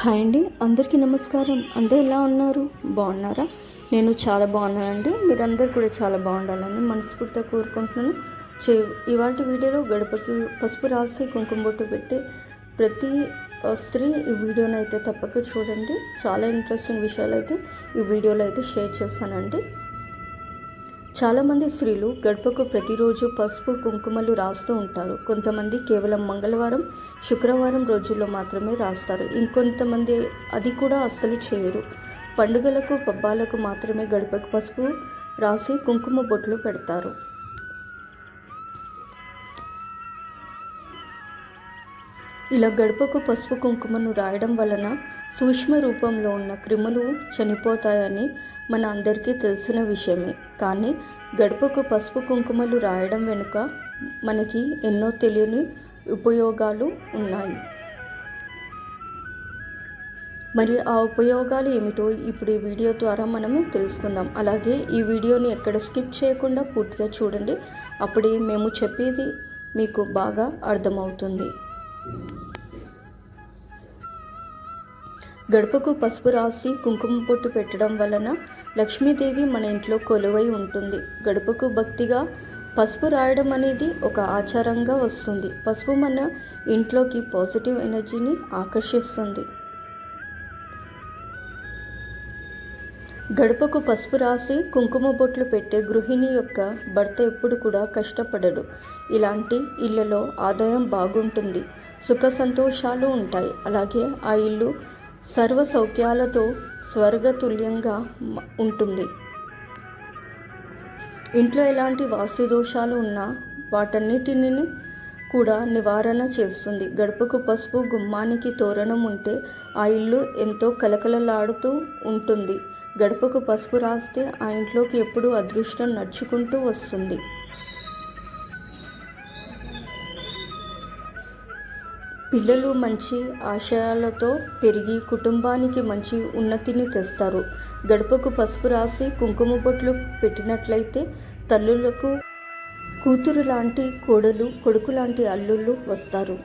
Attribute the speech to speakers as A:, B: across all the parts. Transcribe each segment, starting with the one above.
A: Hi అండి అందరికీ నమస్కారం. అందరూ ఎలా ఉన్నారు? బాగున్నారా? నేను చాలా బాగున్నానండి. మీరందరూ కూడా చాలా బాగుండాలని మనస్ఫూర్తిగా కోరుకుంటున్నాను. చే ఇవాళ వీడియోలో గడపకి పసుపు రాసి కుంకుమ బొట్టు పెట్టి ప్రతి స్త్రీ ఈ వీడియోని అయితే తప్పక చూడండి. చాలా ఇంట్రెస్టింగ్ విషయాలు అయితే ఈ వీడియోలో అయితే షేర్ చేస్తానండి. చాలామంది స్త్రీలు గడపకు ప్రతిరోజు పసుపు కుంకుమలు రాస్తూ ఉంటారు. కొంతమంది కేవలం మంగళవారం శుక్రవారం రోజుల్లో మాత్రమే రాస్తారు. ఇంకొంతమంది అది కూడా అస్సలు చేయరు. పండుగలకు పబ్బాలకు మాత్రమే గడపకు పసుపు రాసి కుంకుమ బొట్లు పెడతారు. ఇలా గడపకు పసుపు కుంకుమను రాయడం వలన సూక్ష్మ రూపంలో ఉన్న క్రిములు చనిపోతాయని మన అందరికీ తెలిసిన విషయమే. కానీ గడపకు పసుపు కుంకుమలు రాయడం వెనుక మనకి ఎన్నో తెలియని ఉపయోగాలు ఉన్నాయి. మరి ఆ ఉపయోగాలు ఏమిటో ఇప్పుడు ఈ వీడియో ద్వారా మనము తెలుసుకుందాం. అలాగే ఈ వీడియోని ఎక్కడ స్కిప్ చేయకుండా పూర్తిగా చూడండి. అప్పుడే మేము చెప్పేది మీకు బాగా అర్థమవుతుంది. గడపకు పసుపు రాసి కుంకుమ పొట్టు పెట్టడం వలన లక్ష్మీదేవి మన ఇంట్లో కొలువై ఉంటుంది. గడపకు భక్తిగా పసుపు రాయడం అనేది ఒక ఆచారంగా వస్తుంది. పసుపు మన ఇంట్లోకి పాజిటివ్ ఎనర్జీని ఆకర్షిస్తుంది. గడపకు పసుపు రాసి కుంకుమ బొట్లు పెట్టే గృహిణి యొక్క భర్త ఎప్పుడు కూడా కష్టపడడు. ఇలాంటి ఇళ్ళలో ఆదాయం బాగుంటుంది. సుఖ సంతోషాలు ఉంటాయి. అలాగే ఆ ఇల్లు సర్వ సౌఖ్యాలతో స్వర్గతుల్యంగా ఉంటుంది. ఇంట్లో ఎలాంటి వాస్తు దోషాలు ఉన్నా వాటన్నిటిని కూడా నివారణ చేస్తుంది. గడపకు పసుపు గుమ్మానికి తోరణం ఉంటే ఆ ఇల్లు ఎంతో కలకలలాడుతూ ఉంటుంది. గడపకు పసుపు రాస్తే ఆ ఇంట్లోకి ఎప్పుడూ అదృష్టం నడుచుకుంటూ వస్తుంది. పిల్లలు మంచి ఆశయాలతో పెరిగి కుటుంబానికి మంచి ఉన్నతిని తెస్తారు. గడపకు పసుపు రాసి కుంకుమ బొట్లు పెట్టినట్లయితే తల్లులకు కూతురు లాంటి కోడలు కొడుకు లాంటి అల్లుళ్ళు వస్తారు.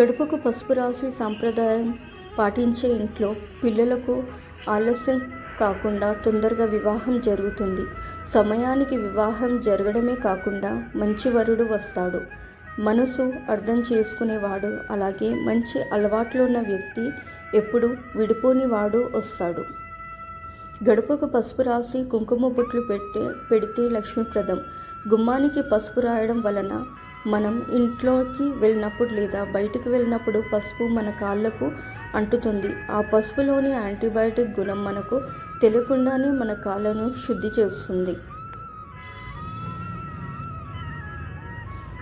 A: గడపకు పసుపు రాసి సాంప్రదాయం పాటించే ఇంట్లో పిల్లలకు ఆలస్యం కాకుండా తొందరగా వివాహం జరుగుతుంది. సమయానికి వివాహం జరగడమే కాకుండా మంచి వరుడు వస్తాడు. మనసు అర్థం చేసుకునేవాడు అలాగే మంచి అలవాట్లు ఉన్న వ్యక్తి ఎప్పుడు విడిపోని వాడు వస్తాడు. గడపకు పసుపు రాసి కుంకుమ బొట్లు పెట్టే పెడితే లక్ష్మీప్రదం. గుమ్మానికి పసుపు రాయడం వలన మనం ఇంట్లోకి వెళ్ళినప్పుడు లేదా బయటకు వెళ్ళినప్పుడు పసుపు మన కాళ్ళకు అంటుతుంది. ఆ పసుపులోని యాంటీబయాటిక్ గుణం మనకు తెలియకుండానే మన కాళ్ళను శుద్ధి చేస్తుంది.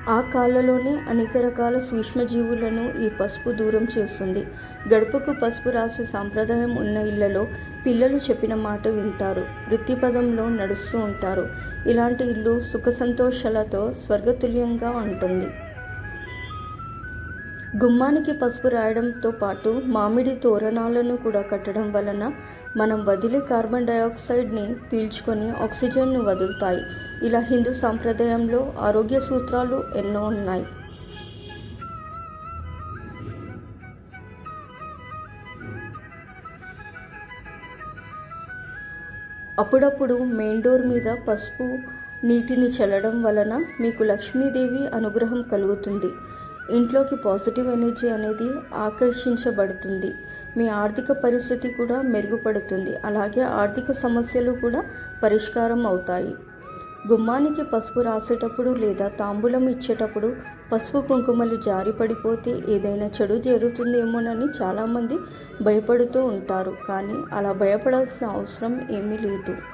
A: ఆ కాళ్ళలోనే అనేక రకాల సూక్ష్మజీవులను ఈ పసుపు దూరం చేస్తుంది. గడపకు పసుపు రాసే సాంప్రదాయం ఉన్న ఇళ్ళలో పిల్లలు చెప్పిన మాట వింటారు. వృత్తిపదంలో నడుస్తూ ఉంటారు. ఇలాంటి ఇల్లు సుఖ సంతోషాలతో స్వర్గతుల్యంగా ఉంటుంది. గుమ్మానికి పసుపు రాయడంతో పాటు మామిడి తోరణాలను కూడా కట్టడం వలన మనం వదిలే కార్బన్ డైఆక్సైడ్ని పీల్చుకొని ఆక్సిజన్ను వదులుతాయి. ఇలా హిందూ సాంప్రదాయంలో ఆరోగ్య సూత్రాలు ఎన్నో ఉన్నాయి. అప్పుడప్పుడు మెయిన్ డోర్ మీద పసుపు నీటిని చల్లడం వలన మీకు లక్ష్మీదేవి అనుగ్రహం కలుగుతుంది. ఇంట్లోకి పాజిటివ్ ఎనర్జీ అనేది ఆకర్షించబడుతుంది. మీ ఆర్థిక పరిస్థితి కూడా మెరుగుపడుతుంది. అలాగే ఆర్థిక సమస్యలు కూడా పరిష్కారం అవుతాయి. గుమ్మానికి పసుపు రాసేటప్పుడు లేదా తాంబూలం ఇచ్చేటప్పుడు పసుపు కుంకుమలు జారి పడిపోతే ఏదైనా చెడు జరుగుతుందేమోనని చాలామంది భయపడుతూ ఉంటారు. కానీ అలా భయపడాల్సిన అవసరం ఏమీ లేదు.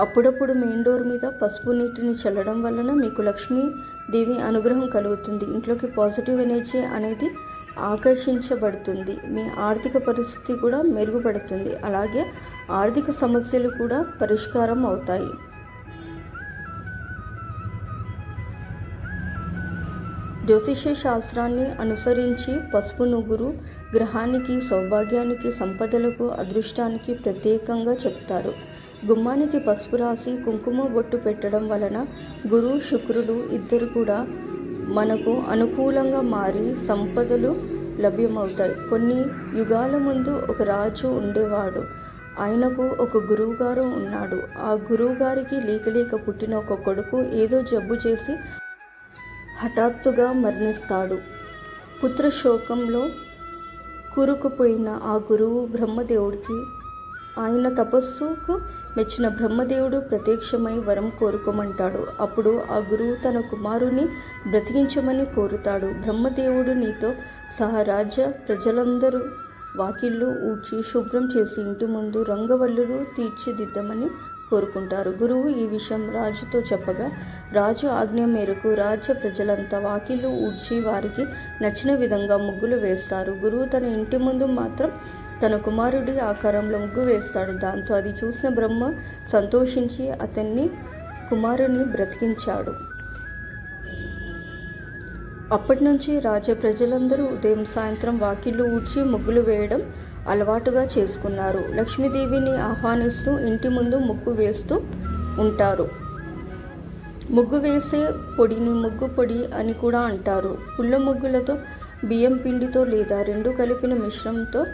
A: అప్పుడప్పుడు మెయిన్ డోర్ మీద పసుపు నీటిని చల్లడం వలన మీకు లక్ష్మీ దేవి అనుగ్రహం కలుగుతుంది. ఇంట్లోకి పాజిటివ్ ఎనర్జీ అనేది ఆకర్షించబడుతుంది. మీ ఆర్థిక పరిస్థితి కూడా మెరుగుపడుతుంది. అలాగే ఆర్థిక సమస్యలు కూడా పరిష్కారం అవుతాయి. జ్యోతిష శాస్త్రాన్ని అనుసరించి పసుపు నువ్వురు గ్రహానికి సౌభాగ్యానికి సంపదలకు అదృష్టానికి ప్రత్యేకంగా చెప్తారు. గుమ్మానికి పసుపు రాసి కుంకుమ బొట్టు పెట్టడం వలన గురు శుక్రులు ఇద్దరు కూడా మనకు అనుకూలంగా మారి సంపదలు లభ్యమవుతాయి. కొన్ని యుగాల ముందు ఒక రాజు ఉండేవాడు. ఆయనకు ఒక గురువుగారు ఉన్నాడు. ఆ గురువుగారికి లేకలేక పుట్టిన ఒక కొడుకు ఏదో జబ్బు చేసి హఠాత్తుగా మరణిస్తాడు. పుత్రశోకంలో కూరుకుపోయిన ఆ గురువు బ్రహ్మదేవుడికి ఆయన తపస్సుకు మెచ్చిన బ్రహ్మదేవుడు ప్రత్యక్షమై వరం కోరుకోమంటాడు. అప్పుడు ఆ గురువు తన కుమారుని బ్రతికించమని కోరుతాడు. బ్రహ్మదేవుడు నీతో సహా రాజ్య ప్రజలందరూ వాకిళ్ళు ఊడ్చి శుభ్రం చేసి ఇంటి ముందు రంగవల్లులు తీర్చిదిద్దమని కోరుకుంటారు. గురువు ఈ విషయం రాజుతో చెప్పగా రాజు ఆజ్ఞ మేరకు రాజ్య ప్రజలంతా వాకిళ్ళు ఊడ్చి వారికి నచ్చిన విధంగా ముగ్గులు వేస్తారు. గురువు తన ఇంటి ముందు మాత్రం తన కుమారుడి ఆకారంలో ముగ్గు వేస్తాడు. దాంతో అది చూసిన బ్రహ్మ సంతోషించి అతన్ని కుమారుని బ్రతికించాడు. అప్పటి నుంచి రాజ ప్రజలందరూ ఉదయం సాయంత్రం వాకిళ్ళు ఊడ్చి ముగ్గులు వేయడం అలవాటుగా చేసుకున్నారు. లక్ష్మీదేవిని ఆహ్వానిస్తూ ఇంటి ముందు ముగ్గు వేస్తూ ఉంటారు. ముగ్గు వేసే పొడిని ముగ్గు పొడి అని కూడా అంటారు. పుల్ల ముగ్గులతో బియ్యం పిండితో లేదా రెండు కలిపిన మిశ్రమంతో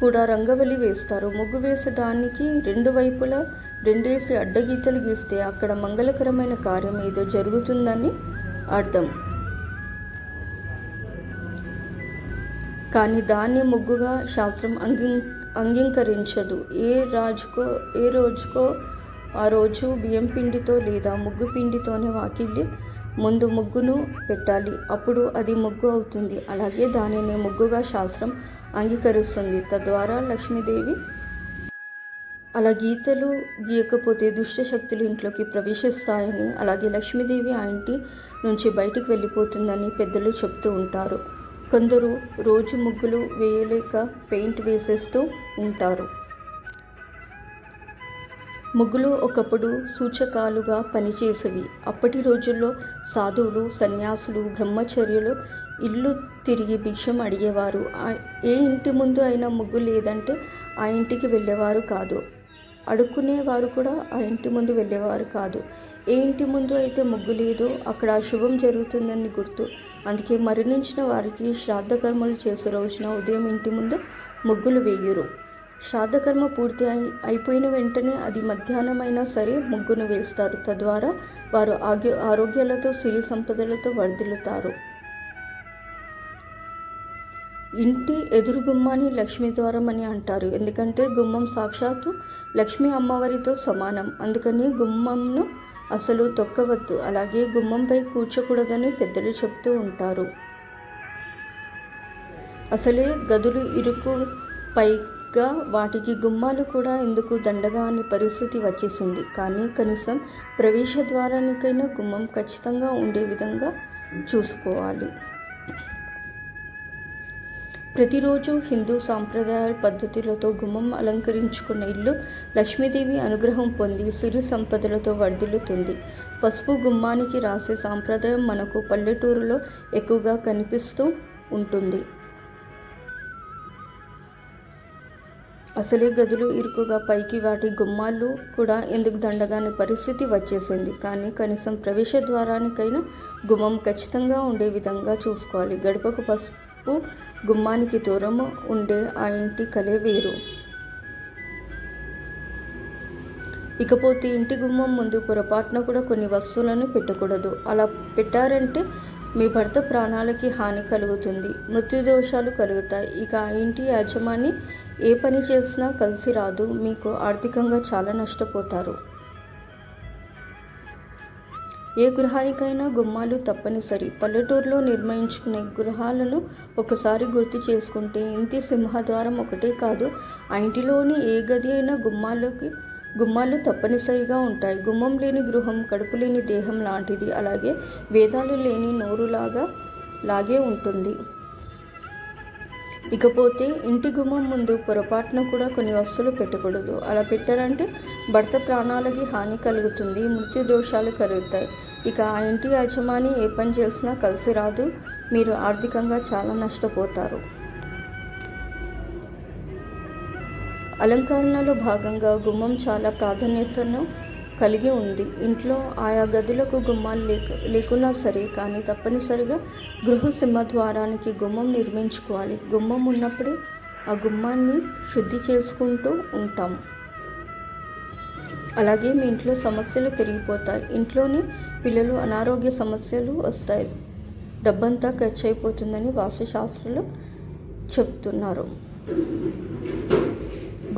A: కూడా రంగవల్లి వేస్తారు. ముగ్గు వేసే దానికి రెండు వైపులా రెండేసి అడ్డగీతలు గీస్తే అక్కడ మంగళకరమైన కార్యం ఏదో జరుగుతుందని అర్థం. కానీ దాన్ని ముగ్గుగా శాస్త్రం అంగీ అంగీకరించదు. ఏ రాజుకో ఏ రోజుకో ఆ రోజు బియ్యం పిండితో లేదా ముగ్గు పిండితోనే వాకిళ్ళి ముందు ముగ్గును పెట్టాలి. అప్పుడు అది ముగ్గు అవుతుంది. అలాగే దానిని ముగ్గుగా శాస్త్రం అంగీకరిస్తుంది. తద్వారా లక్ష్మీదేవి అలా గీతలు గీయకపోతే దుష్ట శక్తులు ఇంట్లోకి ప్రవేశిస్తాయని అలాగే లక్ష్మీదేవి ఆ ఇంటి నుంచి బయటికి వెళ్ళిపోతుందని పెద్దలు చెప్తూ ఉంటారు. కొందరు రోజు ముగ్గులు వేయలేక పెయింట్ వేసేస్తూ ఉంటారు. ముగ్గులు ఒకప్పుడు సూచకాలుగా పనిచేసేవి. అప్పటి రోజుల్లో సాధువులు సన్యాసులు బ్రహ్మచర్యులు ఇల్లు తిరిగి భిక్షం అడిగేవారు. ఏ ఇంటి ముందు అయినా ముగ్గు లేదంటే ఆ ఇంటికి వెళ్ళేవారు కాదు. అడుక్కునేవారు కూడా ఆ ఇంటి ముందు వెళ్ళేవారు కాదు. ఏ ఇంటి ముందు అయితే ముగ్గు లేదో అక్కడ శుభం జరుగుతుందని గుర్తు. అందుకే మరణించిన వారికి శ్రాద్ధకర్మలు చేసే రోజున ఉదయం ఇంటి ముందు ముగ్గులు వేయరు. శ్రాద్ధకర్మ పూర్తి అయి అయిపోయిన వెంటనే అది మధ్యాహ్నం అయినా సరే ముగ్గును వేస్తారు. తద్వారా వారు ఆగ్య ఆరోగ్యాలతో సిరి సంపదలతో వర్ధిల్లుతారు. ఇంటి ఎదురు గుమ్మాన్ని లక్ష్మీ ద్వారం అని అంటారు. ఎందుకంటే గుమ్మం సాక్షాత్తు లక్ష్మీ అమ్మవారితో సమానం. అందుకని గుమ్మంను అసలు తొక్కవద్దు అలాగే గుమ్మంపై కూర్చోకూడదని పెద్దలు చెప్తూ ఉంటారు. అసలే గదులు ఇరుకు పైగా వాటికి గుమ్మాలు కూడా ఎందుకు దండగా అనే పరిస్థితి వచ్చేసింది. కానీ కనీసం ప్రవేశ ద్వారానికైనా గుమ్మం ఖచ్చితంగా ఉండే విధంగా చూసుకోవాలి. ప్రతిరోజు హిందూ సాంప్రదాయ పద్ధతులతో గుమ్మం అలంకరించుకున్న ఇల్లు లక్ష్మీదేవి అనుగ్రహం పొంది సిరి సంపదలతో వర్ధిల్లుతుంది. పసుపు గుమ్మానికి రాసే సాంప్రదాయం మనకు పల్లెటూరులో ఎక్కువగా కనిపిస్తూ ఉంటుంది. అసలే గదులు ఇరుకుగా పైకి వాటి గుమ్మాలు కూడా ఎందుకు దండగాని పరిస్థితి వచ్చేసింది? కానీ కనీసం ప్రవేశ ద్వారానికైనా గుమ్మం ఖచ్చితంగా ఉండే విధంగా చూసుకోవాలి. గడపకు పసుపు గుమ్మానికి దూరం ఉండే ఆ ఇంటి కలే వేరు. ఇకపోతే ఇంటి గుమ్మం ముందు పొరపాటున కూడా కొన్ని వస్తువులను పెట్టకూడదు. అలా పెట్టారంటే మీ భర్త ప్రాణాలకి హాని కలుగుతుంది మృత్యుదోషాలు కలుగుతాయి. ఇక ఆ ఇంటి యాజమాని ఏ పని చేసినా కలిసి రాదు మీకు ఆర్థికంగా చాలా నష్టపోతారు. ఏ గృహానికైనా గుమ్మాలు తప్పనిసరి. పల్లెటూరులో నిర్మించుకునే గృహాలను ఒకసారి గుర్తు చేసుకుంటే ఇంటి సింహద్వారం ఒకటే కాదు ఆ ఇంటిలోని ఏ గది అయినా గుమ్మాలకి గుమ్మాలు తప్పనిసరిగా ఉంటాయి. గుమ్మం లేని గృహం కడుపు లేని దేహం లాంటిది. అలాగే వేదాలు లేని నోరులాగా లాగే ఉంటుంది. ఇకపోతే ఇంటి గుమ్మం ముందు పొరపాటున కూడా కొన్ని వస్తువులు పెట్టకూడదు. అలా పెట్టారంటే భర్త ప్రాణాలకి హాని కలుగుతుంది మృత్యు దోషాలు కలుగుతాయి. ఇక ఆ ఇంటి యజమాని ఏ పని చేసినా కలిసి రాదు మీరు ఆర్థికంగా చాలా నష్టపోతారు. అలంకరణలో భాగంగా గుమ్మం చాలా ప్రాధాన్యతను కలిగి ఉంది. ఇంట్లో ఆయా గదులకు గుమ్మాలు లేక లేకున్నా సరే కానీ తప్పనిసరిగా గృహ సింహద్వారానికి గుమ్మం నిర్మించుకోవాలి. గుమ్మం ఉన్నప్పుడే ఆ గుమ్మాన్ని శుద్ధి చేసుకుంటూ ఉంటాం అలాగే మీ ఇంట్లో సమస్యలు పెరిగిపోతాయి. ఇంట్లోని పిల్లలు అనారోగ్య సమస్యలు వస్తాయి. డబ్బంతా ఖర్చు అయిపోతుందని వాస్తుశాస్త్రులు చెప్తున్నారు.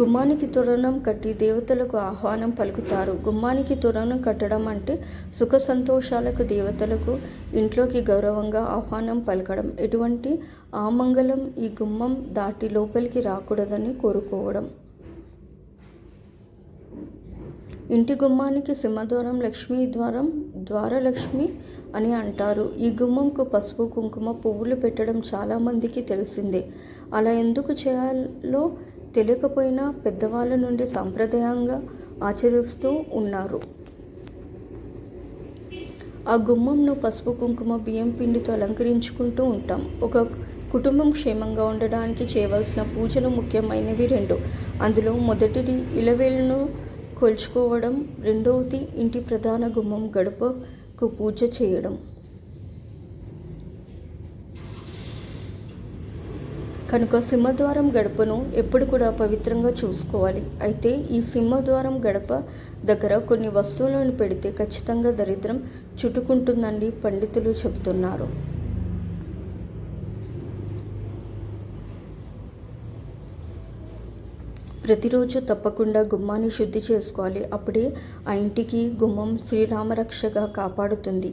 A: గుమ్మానికి తోరణం కట్టి దేవతలకు ఆహ్వానం పలుకుతారు. గుమ్మానికి తోరణం కట్టడం అంటే సుఖ సంతోషాలకు దేవతలకు ఇంట్లోకి గౌరవంగా ఆహ్వానం పలకడం. ఎటువంటి ఆమంగళం ఈ గుమ్మం దాటి లోపలికి రాకూడదని కోరుకోవడం. ఇంటి గుమ్మానికి సింహద్వారం లక్ష్మీ ద్వారం ద్వారలక్ష్మి అని అంటారు. ఈ గుమ్మంకు పసుపు కుంకుమ పువ్వులు పెట్టడం చాలామందికి తెలిసిందే. అలా ఎందుకు చేయాలో తెలియకపోయినా పెద్దవాళ్ళ నుండి సాంప్రదాయంగా ఆచరిస్తూ ఉన్నారు. ఆ గుమ్మంను పసుపు కుంకుమ బియ్యం పిండితో అలంకరించుకుంటూ ఉంటాం. ఒక కుటుంబం క్షేమంగా ఉండడానికి చేయవలసిన పూజలు ముఖ్యమైనవి రెండు. అందులో మొదటిది ఇలవేలును కొల్చుకోవడం రెండవది ఇంటి ప్రధాన గుమ్మం గడపకు పూజ చేయడం. కనుక సింహద్వారం గడపను ఎప్పుడు కూడా పవిత్రంగా చూసుకోవాలి. అయితే ఈ సింహద్వారం గడప దగ్గర కొన్ని వస్తువులను పెడితే ఖచ్చితంగా దరిద్రం చుట్టుకుంటుందని పండితులు చెబుతున్నారు. ప్రతిరోజు తప్పకుండా గుమ్మాన్ని శుద్ధి చేసుకోవాలి. అప్పుడే ఆ ఇంటికి గుమ్మం శ్రీరామరక్షగా కాపాడుతుంది.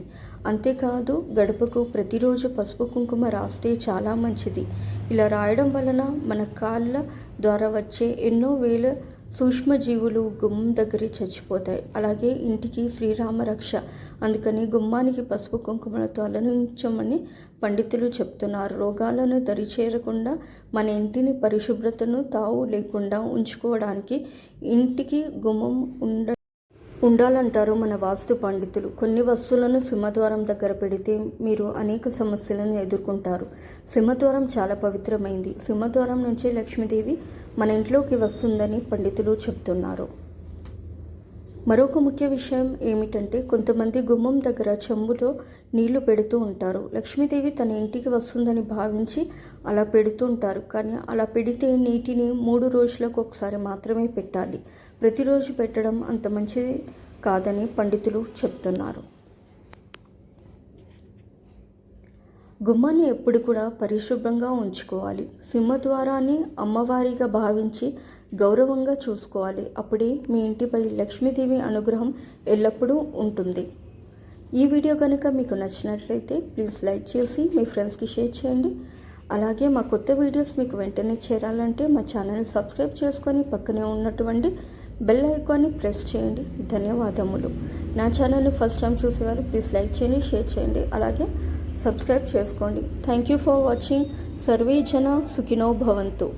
A: అంతేకాదు గడపకు ప్రతిరోజు పసుపు కుంకుమ రాస్తే చాలా మంచిది. ఇలా రాయడం వలన మన కాళ్ళ ద్వారా వచ్చే ఎన్నో వేల సూక్ష్మజీవులు గుమ్మం దగ్గర చచ్చిపోతాయి. అలాగే ఇంటికి శ్రీరామ రక్ష. అందుకని గుమ్మానికి పసుపు కుంకుమలతో అలంకరించమని పండితులు చెప్తున్నారు. రోగాలను దరిచేరకుండా మన ఇంటిని పరిశుభ్రతను తావు లేకుండా ఉంచుకోవడానికి ఇంటికి గుమ్మం ఉండ ఉండాలంటారు మన వాస్తు పండితులు. కొన్ని వస్తువులను సింహద్వారం దగ్గర పెడితే మీరు అనేక సమస్యలను ఎదుర్కొంటారు. సింహద్వారం చాలా పవిత్రమైంది. సింహద్వారం నుంచి లక్ష్మీదేవి మన ఇంట్లోకి వస్తుందని పండితులు చెప్తున్నారు. మరొక ముఖ్య విషయం ఏమిటంటే కొంతమంది గుమ్మం దగ్గర చెంబుతో నీళ్ళు పెడుతూ ఉంటారు. లక్ష్మీదేవి తన ఇంటికి వస్తుందని భావించి అలా పెడుతూ ఉంటారు. కానీ అలా పెడితే నీటిని మూడు రోజులకు ఒకసారి మాత్రమే పెట్టాలి. ప్రతిరోజు పెట్టడం అంత మంచిది కాదని పండితులు చెప్తున్నారు. గుమ్మాన్ని ఎప్పుడు కూడా పరిశుభ్రంగా ఉంచుకోవాలి. సింహద్వారాన్ని అమ్మవారిగా భావించి గౌరవంగా చూసుకోవాలి. అప్పుడే మీ ఇంటిపై లక్ష్మీదేవి అనుగ్రహం ఎల్లప్పుడూ ఉంటుంది. ఈ వీడియో కనుక మీకు నచ్చినట్లయితే ప్లీజ్ లైక్ చేసి మీ ఫ్రెండ్స్కి షేర్ చేయండి. అలాగే మా కొత్త వీడియోస్ మీకు వెంటనే చేరాలంటే మా ఛానల్ సబ్స్క్రైబ్ చేసుకొని పక్కనే ఉన్నటువంటి బెల్ ఐకాన్ని ప్రెస్ చేయండి. ధన్యవాదములు. నా ఛానల్ని ఫస్ట్ టైం చూసేవారు ప్లీజ్ లైక్ చేయండి షేర్ చేయండి అలాగే సబ్స్క్రైబ్ చేసుకోండి. Thank you for watching. Survey జన సుఖినో భవంతు.